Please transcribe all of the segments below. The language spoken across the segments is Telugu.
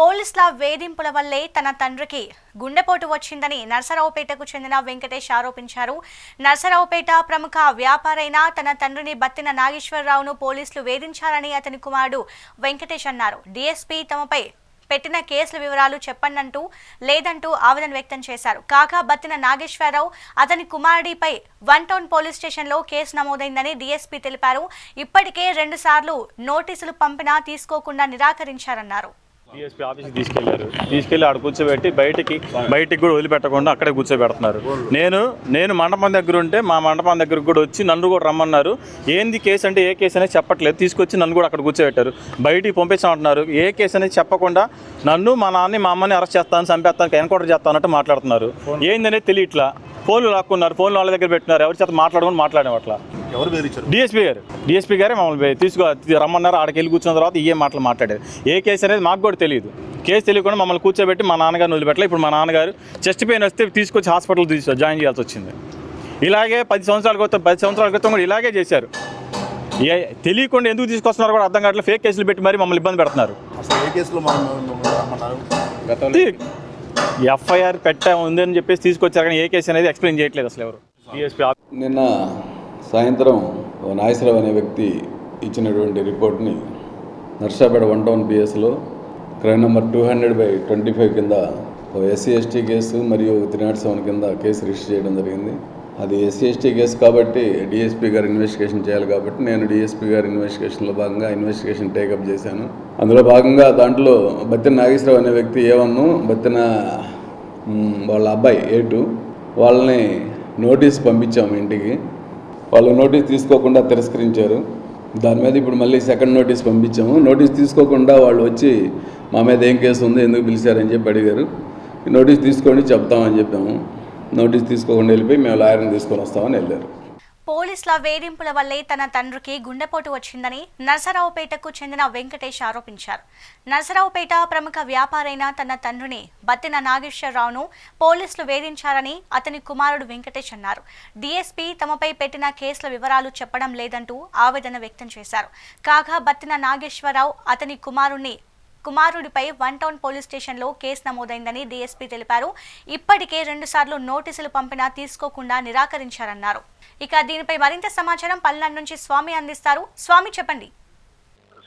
పోలీసుల వేధింపుల వల్లే తన తండ్రికి గుండెపోటు వచ్చిందని నర్సరావుపేటకు చెందిన వెంకటేష్ ఆరోపించారు. నర్సరావుపేట ప్రముఖ వ్యాపారైన తన తండ్రిని బత్తిన నాగేశ్వరరావును పోలీసులు వేధించారని అతని కుమారుడు వెంకటేష్ అన్నారు. డీఎస్పీ తమపై పెట్టిన కేసుల వివరాలు చెప్పండంటూ లేదంటూ ఆవేదన వ్యక్తం చేశారు. కాగా బత్తిన నాగేశ్వరరావు అతని కుమారుడిపై వన్ టౌన్ పోలీస్ స్టేషన్లో కేసు నమోదైందని డీఎస్పీ తెలిపారు. ఇప్పటికే రెండుసార్లు నోటీసులు పంపినా తీసుకోకుండా నిరాకరించారన్నారు. డిఎస్పీ ఆఫీస్కి తీసుకెళ్ళారు తీసుకెళ్ళి ఆడ కూర్చోబెట్టి బయటికి బయటికి కూడా వదిలిపెట్టకుండా అక్కడే కూర్చోబెడుతున్నారు. నేను నేను మండపం దగ్గర ఉంటే మా మండపం దగ్గరకు కూడా వచ్చి నన్ను కూడా రమ్మన్నారు. ఏంది కేసు అంటే ఏ కేసు అనేది చెప్పట్లేదు. తీసుకొచ్చి నన్ను కూడా అక్కడ కూర్చోబెట్టారు. బయటికి పంపించామంటున్నారు. ఏ కేసు అనేది చెప్పకుండా నన్ను మా నాన్నని మా అమ్మని అరెస్ట్ చేస్తాను చంపేస్తాను ఎన్కౌంటర్ చేస్తానంటే మాట్లాడుతున్నారు. ఏందనేది తెలియట్లా? ఫోన్లు లాక్కున్నారు. ఫోన్లు వాళ్ళ దగ్గర పెట్టినారు. ఎవరి చేత మాట్లాడుకొని మాట్లాడాము అట్లా ఎవరు బెదిరించారు? డిఎస్పీ గారు. డిఎస్పీ గారే మమ్మల్ని తీసుకో రమ్మన్నారు. ఆడికి వెళ్ళి కూర్చున్న తర్వాత ఏ మాటలు మాట్లాడారు. ఏ కేసు అనేది మాకు కూడా తెలియదు కేసు తెలియకుండా మమ్మల్ని కూర్చోబెట్టి మా నాన్నగారిని వదిలిపెట్టలే. ఇప్పుడు మా నాన్నగారు చెస్ట్ పెయిన్ వస్తే తీసుకొచ్చి హాస్పిటల్ తీసు జాయిన్ చేయాల్సి వచ్చింది. ఇలాగే పది సంవత్సరాల క్రితం పది సంవత్సరాల క్రితం కూడా ఇలాగే చేశారు. ఏ తెలియకుండా ఎందుకు తీసుకొస్తున్నారు కూడా అర్థం కావట్లేదు. ఫేక్ కేసులు పెట్టి మరి మమ్మల్ని ఇబ్బంది పెడుతున్నారు. ఎఫ్ఐఆర్ పెట్టా ఉందని చెప్పేసి తీసుకొచ్చారు కానీ ఏ కేసు అనేది ఎక్స్ప్లెయిన్ చేయట్లేదు అసలు ఎవరు. డిఎస్పీ నిన్న సాయంత్రం ఓ నాగేశ్వరరావు అనే వ్యక్తి ఇచ్చినటువంటి రిపోర్ట్ని Narsapeta one town పిఎస్లో crime number two hundred by twenty five కింద ఓ ఎస్సీ ఎస్టీ కేసు మరియు త్రీ నాట్ సెవెన్ కింద కేసు రిజిస్టర్ చేయడం జరిగింది. అది ఎస్సీ ఎస్టీ కేసు కాబట్టి డిఎస్పీ గారు ఇన్వెస్టిగేషన్ చేయాలి కాబట్టి నేను డిఎస్పీ గారి ఇన్వెస్టిగేషన్లో భాగంగా ఇన్వెస్టిగేషన్ టేకప్ చేశాను. అందులో భాగంగా దాంట్లో బత్తిన నాగేశ్వరరావు అనే వ్యక్తి ఏ బత్తిన వాళ్ళ అబ్బాయి ఏటు టూ వాళ్ళని నోటీస్ పంపించాము ఇంటికి. వాళ్ళు నోటీస్ తీసుకోకుండా తిరస్కరించారు. దాని మీద ఇప్పుడు మళ్ళీ సెకండ్ నోటీస్ పంపించాము. నోటీస్ తీసుకోకుండా వాళ్ళు వచ్చి మా మీద ఏం కేసు ఉంది ఎందుకు పిలిచారని చెప్పి అడిగారు. నోటీస్ తీసుకోండి చెప్తామని చెప్పాము. నోటీస్ తీసుకోకుండా వెళ్ళిపోయి మేము లాయర్ని తీసుకొని వస్తామని వెళ్ళారు. పోలీసుల వేధింపుల వల్లే తన తండ్రికి గుండెపోటు వచ్చిందని నరసరావుపేటకు చెందిన వెంకటేష్ ఆరోపించారు. నరసరావుపేట ప్రముఖ వ్యాపారైన తన తండ్రిని బత్తిన నాగేశ్వరరావును పోలీసులు వేధించారని అతని కుమారుడు వెంకటేష్ అన్నారు. డీఎస్పీ తమపై పెట్టిన కేసుల వివరాలు చెప్పడం లేదంటూ ఆవేదన వ్యక్తం చేశారు. కాగా బత్తిన నాగేశ్వరరావు అతని కుమారుణ్ణి కుమారుడిపై వన్ టౌన్ పోలీస్ స్టేషన్లో కేసు నమోదైందని డీఎస్పీ తెలిపారు. ఇప్పటికే రెండుసార్లు నోటీసులు పంపినా తీసుకోకుండా నిరాకరించారన్నారు. ఇక దీనిపై మరింత సమాచారం పల్నాడు నుంచి స్వామి అందిస్తారు. స్వామి చెప్పండి.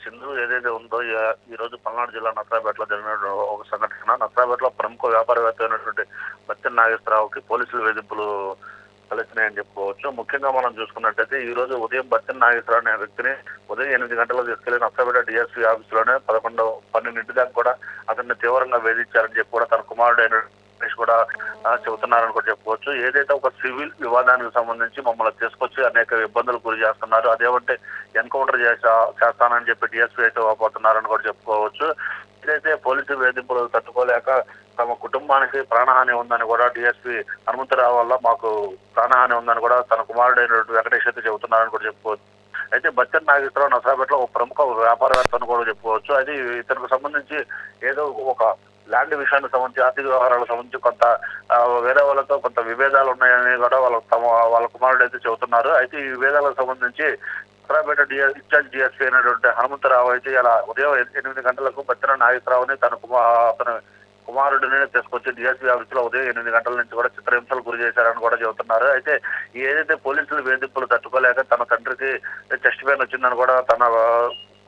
సింధు ఏదైతే ఉందో ఈ- రోజు పల్నాడు జిల్లా నసరాపేటలో జరిగిన ఒక సంఘటన. నసరాపేటలో ప్రముఖ వ్యాపారవేత్త అయినటువంటి బత్తిన నాగేశ్వరరావుకి పోలీసులు వేధింపులు తలెత్తినాయని చెప్పుకోవచ్చు. ముఖ్యంగా మనం చూసుకున్నట్టయితే ఈ రోజు ఉదయం బచ్చన్ నాగేశ్వరరావు అనే వ్యక్తిని ఉదయం ఎనిమిది గంటలకు తీసుకెళ్ళిన అత్తపేట డిఎస్పీ ఆఫీసులోనే పదకొండు పన్నెండింటి దాకా కూడా అతన్ని తీవ్రంగా వేధించారని చెప్పి కూడా తన కుమారుడు అయిన కూడా చెబుతున్నారని కూడా చెప్పుకోవచ్చు. ఏదైతే ఒక సివిల్ వివాదానికి సంబంధించి మమ్మల్ని తీసుకొచ్చి అనేక ఇబ్బందులు గురి చేస్తున్నారు అదేమంటే ఎన్కౌంటర్ చేసా చేస్తానని చెప్పి డిఎస్పీ అయితే వాపోతున్నారని కూడా చెప్పుకోవచ్చు. ఏదైతే పోలీసు వేధింపులు తట్టుకోలేక తమ కుటుంబానికి ప్రాణహాని ఉందని కూడా డిఎస్పీ హనుమంతరావు వల్ల మాకు ప్రాణహాని ఉందని కూడా తన కుమారుడైనటువంటి వెంకటేష్ అయితే చెబుతున్నారని కూడా చెప్పుకోవచ్చు. అయితే బచ్చన్ నాగేశ్వరరావు నసాపేటలో ఒక ప్రముఖ వ్యాపారవేత్తను కూడా చెప్పుకోవచ్చు. అది ఇతనికి సంబంధించి ఏదో ఒక ల్యాండ్ విషయానికి సంబంధించి ఆర్థిక వ్యవహారాలకు సంబంధించి కొంత వేరే వాళ్ళతో కొంత విభేదాలు ఉన్నాయని కూడా వాళ్ళ తమ వాళ్ళ కుమారుడు అయితే చెబుతున్నారు. అయితే ఈ విభేదాలకు సంబంధించి ఉత్తరాపేట డిఎస్ ఇన్ఛార్జ్ డిఎస్పీ అయినటువంటి హనుమంతరావు అయితే ఇలా ఉదయం ఎనిమిది గంటలకు బచ్చన నాగేశ్వరరావుని తన కుమార్ కుమారుడిని తీసుకొచ్చి డిఎస్పీ ఆఫీస్లో ఉదయం ఎనిమిది గంటల నుంచి కూడా చిత్రహింసలు గురి చేశారని కూడా చెబుతున్నారు. అయితే ఏదైతే పోలీసులు వేధింపులు తట్టుకోలేక తన తండ్రికి చెస్ట్ పెయిన్ వచ్చిందని కూడా తన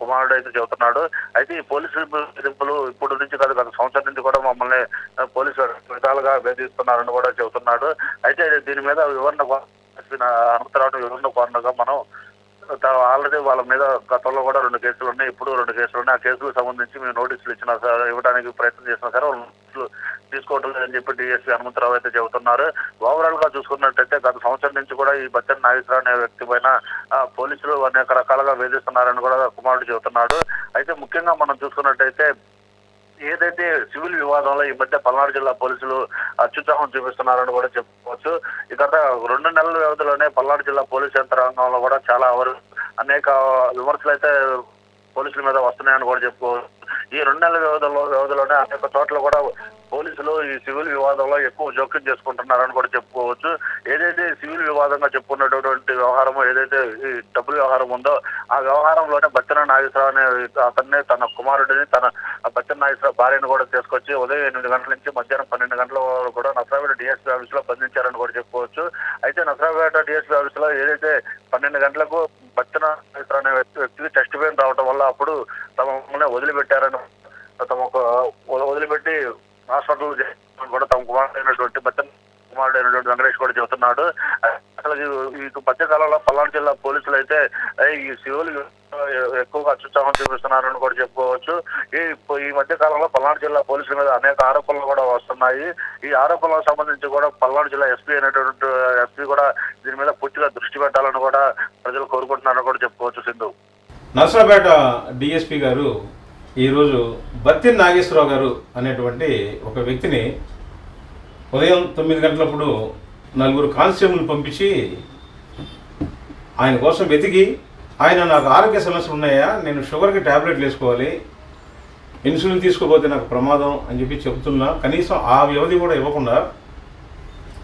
కుమారుడు అయితే చెబుతున్నాడు. అయితే ఈ పోలీసు వేధింపులు ఇప్పుడు నుంచి కాదు గత సంవత్సరం నుంచి కూడా మమ్మల్ని పోలీసు విధాలుగా వేధిస్తున్నారని కూడా చెబుతున్నాడు. అయితే దీని మీద వివరణ కో- హనుమంతరావు వివరణ కోరగా మనం ఆల్రెడీ వాళ్ళ మీద గతంలో కూడా రెండు కేసులు ఉన్నాయి ఇప్పుడు రెండు కేసులు ఉన్నాయి. ఆ కేసులకు సంబంధించి మేము నోటీసులు ఇచ్చిన సార్ ఇవ్వడానికి ప్రయత్నం చేసినా సరే వాళ్ళు తీసుకోవటం లేదని చెప్పి డిఎస్పీ హనుమంతరావు అయితే చెబుతున్నారు. ఓవరాల్గా చూసుకున్నట్టయితే గత సంవత్సరం నుంచి కూడా ఈ బచ్చన్ నాగేశ్వరరావు అనే వ్యక్తి పైన పోలీసులు అనేక రకాలుగా వేధిస్తున్నారని కూడా కుమారుడు చెబుతున్నాడు. అయితే ముఖ్యంగా మనం చూసుకున్నట్టయితే ఏదైతే సివిల్ వివాదంలో ఈ మధ్య పల్నాడు జిల్లా పోలీసులు అత్యుత్సాహం చూపిస్తున్నారని కూడా చెప్పుకోవచ్చు. గత రెండు నెలల వ్యవధిలోనే పల్నాడు జిల్లా పోలీస్ యంత్రాంగంలో కూడా చాలా అవరు అనేక విమర్శలు అయితే పోలీసుల మీద వస్తున్నాయని కూడా చెప్పుకోవచ్చు. ఈ రెండు నెలల వ్యవధిలో వ్యవధిలోనే అనేక చోట్ల కూడా పోలీసులు ఈ సివిల్ వివాదంలో ఎక్కువ జోక్యం చేసుకుంటున్నారని కూడా చెప్పుకోవచ్చు. ఏదైతే సివిల్ వివాదంగా చెప్పుకున్నటువంటి వ్యవహారం ఏదైతే ఈ డబ్బుల వ్యవహారం ఉందో ఆ వ్యవహారంలోనే బచ్చన నాగేశ్వరరావు అనే అతన్ని తన కుమారుడిని తన బచ్చన నాగేశ్వరరావు భార్యను కూడా తీసుకొచ్చి ఉదయం ఎనిమిది గంటల నుంచి మధ్యాహ్నం పన్నెండు గంటల వరకు కూడా నసరాపేట డిఎస్పీ ఆఫీస్లో బంధించారని కూడా చెప్పుకోవచ్చు. అయితే నసరాపేట డిఎస్పీ ఆఫీస్లో ఏదైతే పన్నెండు గంటలకు బచ్చన నాగేశ్వరరావు అనే వ్యక్తి- వ్యక్తికి టెస్ట్ పెయిన్ రావడం వల్ల అప్పుడు తమనే వదిలిపెట్టారు హాస్పిటల్ కూడా తమ కుమారుడైనటువంటి బచ్చన్ వెంకటేష్ కూడా చెబుతున్నాడు. అసలు ఈ- మధ్య కాలంలో పల్నాడు జిల్లా పోలీసులు అయితే ఈ శివులు ఎక్కువగా అత్యుత్సాహం చూపిస్తున్నారని కూడా చెప్పుకోవచ్చు. ఈ ఈ మధ్య కాలంలో పల్నాడు జిల్లా పోలీసుల మీద అనేక ఆరోపణలు కూడా వస్తున్నాయి. ఈ ఆరోపణలకు సంబంధించి కూడా పల్నాడు జిల్లా ఎస్పీ అయినటువంటి ఎస్పీ కూడా దీని మీద పూర్తిగా దృష్టి పెట్టాలని కూడా ప్రజలు కోరుకుంటున్నారని కూడా చెప్పుకోవచ్చు సింధు. నర్సరాపేట డిఎస్పీ గారు ఈరోజు బత్తి నాగేశ్వరరావు గారు అనేటువంటి ఒక వ్యక్తిని ఉదయం తొమ్మిది గంటలప్పుడు నలుగురు కానిస్టేబుల్ పంపించి ఆయన కోసం వెతికి ఆయన నాకు ఆరోగ్య సమస్యలు ఉన్నాయా? నేను షుగర్కి ట్యాబ్లెట్లు వేసుకోవాలి ఇన్సులిన్ తీసుకోపోతే నాకు ప్రమాదం అని చెప్పి చెబుతున్నా. కనీసం ఆ వ్యవధి కూడా ఇవ్వకుండా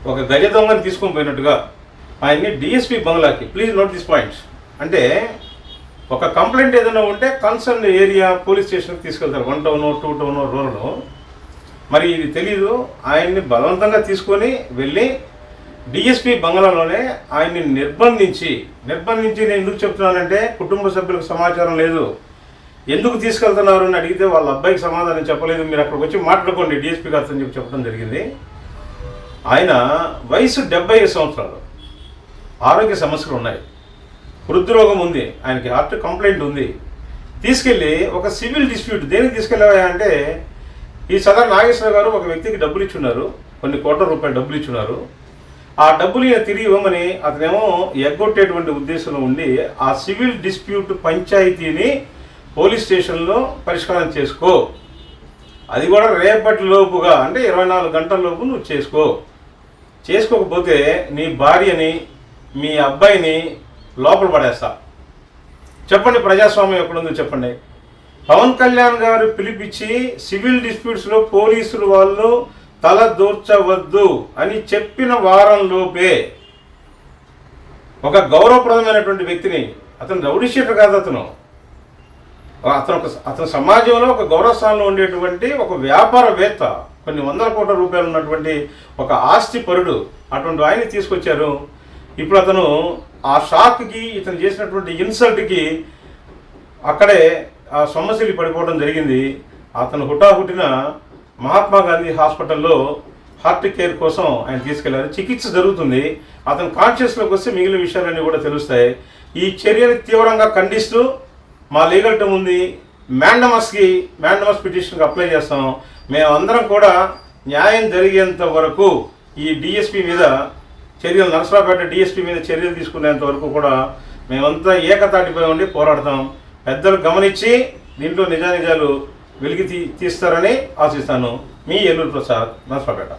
ఒక గజ దొంగని తీసుకొని పోయినట్టుగా ఆయన్ని డిఎస్పి బంగ్లాకి ప్లీజ్ నోట్ దిస్ పాయింట్స్ అంటే ఒక కంప్లైంట్ ఏదైనా ఉంటే కన్సర్న్ ఏరియా పోలీస్ స్టేషన్కి తీసుకెళ్తారు. One town two town rural. మరి ఇది తెలీదు. ఆయన్ని బలవంతంగా తీసుకొని వెళ్ళి డిఎస్పి బంగ్లాలోనే ఆయన్ని నిర్బంధించి నిర్బంధించి నేను ఎందుకు చెప్తున్నానంటే కుటుంబ సభ్యులకు సమాచారం లేదు. ఎందుకు తీసుకెళ్తున్నారు అని అడిగితే వాళ్ళ అబ్బాయికి సమాధానం చెప్పలేదు. మీరు అక్కడికి వచ్చి మాట్లాడుకోండి డిఎస్పీ గారితో అని చెప్పి చెప్పడం జరిగింది. ఆయన వయసు డెబ్బై ఐదు సంవత్సరాలు. ఆరోగ్య సమస్యలు ఉన్నాయి. హృద్రోగం ఉంది ఆయనకి హార్ట్ కంప్లైంట్ ఉంది. తీసుకెళ్ళి ఒక సివిల్ డిస్ప్యూట్ దేనికి తీసుకెళ్ళావా అంటే ఈ సదర్ నాగేశ్వర గారు ఒక వ్యక్తికి డబ్బులు ఇచ్చున్నారు కొన్ని కోట్ల రూపాయలు డబ్బులు ఇచ్చున్నారు. ఆ డబ్బులు ఈయన తిరిగి ఇవ్వమని అతనేమో ఎగ్గొట్టేటువంటి ఉద్దేశంలో ఉండి ఆ సివిల్ డిస్ప్యూట్ పంచాయతీని పోలీస్ స్టేషన్లో పరిష్కారం చేసుకో. అది కూడా రేపటి లోపుగా అంటే ఇరవై నాలుగు గంటల లోపు నువ్వు చేసుకో. చేసుకోకపోతే నీ భార్యని మీ అబ్బాయిని లోపల పడేస్తా. చెప్పండి ప్రజాస్వామ్యం ఎక్కడుందో చెప్పండి. పవన్ కళ్యాణ్ గారు పిలిపించి సివిల్ డిస్ప్యూట్స్లో పోలీసులు వాళ్ళు తల దూర్చవద్దు అని చెప్పిన వారం లోపే ఒక గౌరవప్రదమైనటువంటి వ్యక్తిని అతను రౌడీషీటర్ కాదు అతను. అతను ఒక అతను సమాజంలో ఒక గౌరవస్థానంలో ఉండేటువంటి ఒక వ్యాపారవేత్త కొన్ని వందల కోట్ల రూపాయలు ఉన్నటువంటి ఒక ఆస్తి పరుడు అటువంటి ఆయన్ని తీసుకొచ్చారు. ఇప్పుడు అతను ఆ షాక్కి ఇతను చేసినటువంటి ఇన్సల్ట్కి అక్కడే ఆ సొమ్మసిల్లి పడిపోవడం జరిగింది. అతను హుటాహుటిన మహాత్మా గాంధీ హాస్పిటల్లో హార్ట్ కేర్ కోసం ఆయన తీసుకెళ్ళారు. చికిత్స జరుగుతుంది. అతను కాన్షియస్లోకి వస్తే మిగిలిన విషయాలన్నీ కూడా తెలుస్తాయి. ఈ చర్యని తీవ్రంగా ఖండిస్తూ మా లీగల్ టీమ్ ఉంది. మ్యాండమస్కి మ్యాండమస్ పిటిషన్కి అప్లై చేస్తాం. మేమందరం కూడా న్యాయం జరిగేంత వరకు ఈ డిఎస్పి మీద చర్యలు నరసరాపేట డిఎస్పీ మీద చర్యలు తీసుకునేంత వరకు కూడా మేమంతా ఏకతాటిపై ఉండి పోరాడతాం. పెద్దలు గమనించి దీంట్లో నిజానిజాలు వెలికి తీ తీస్తారని ఆశిస్తాను. మీ ఏలూరు ప్రసాద్ నరసరాపేట